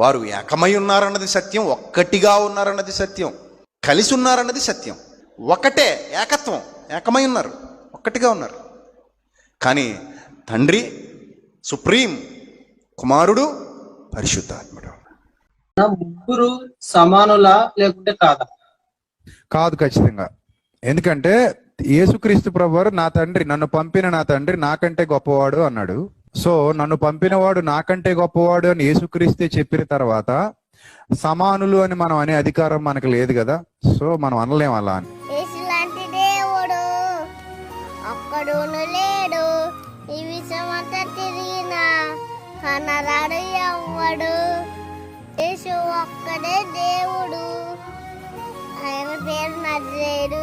వారు ఏకమై ఉన్నారన్నది సత్యం ఒక్కటిగా ఉన్నారన్నది సత్యం కలిసి ఉన్నారన్నది సత్యం. ఒకటే ఏకత్వం ఏకమై ఉన్నారు ఒక్కటిగా ఉన్నారు. కానీ తండ్రి సుప్రీం కుమారుడు పరిశుద్ధాత్ముడు. ముగ్గురు సమానులా లేకుంటే కాదా? కాదు ఖచ్చితంగా. ఎందుకంటే యేసుక్రీస్తు ప్రభువారు నా తండ్రి నన్ను పంపిన నా తండ్రి నాకంటే గొప్పవాడు అన్నాడు. సో నన్ను పంపినవాడు నాకంటే గొప్పవాడు అని యేసుక్రీస్తే చెప్పిన తర్వాత సమానులు అని మనం అనే అధికారం మనకు లేదు కదా సో మనం అనలేం అలా అని. దేవుడు లేడు ఈ విషమంతా తిరిగిన కనరాడు ఎవ్వడు. యేసు ఒక్కడే దేవుడు. ఆయన పేరు నజరేడు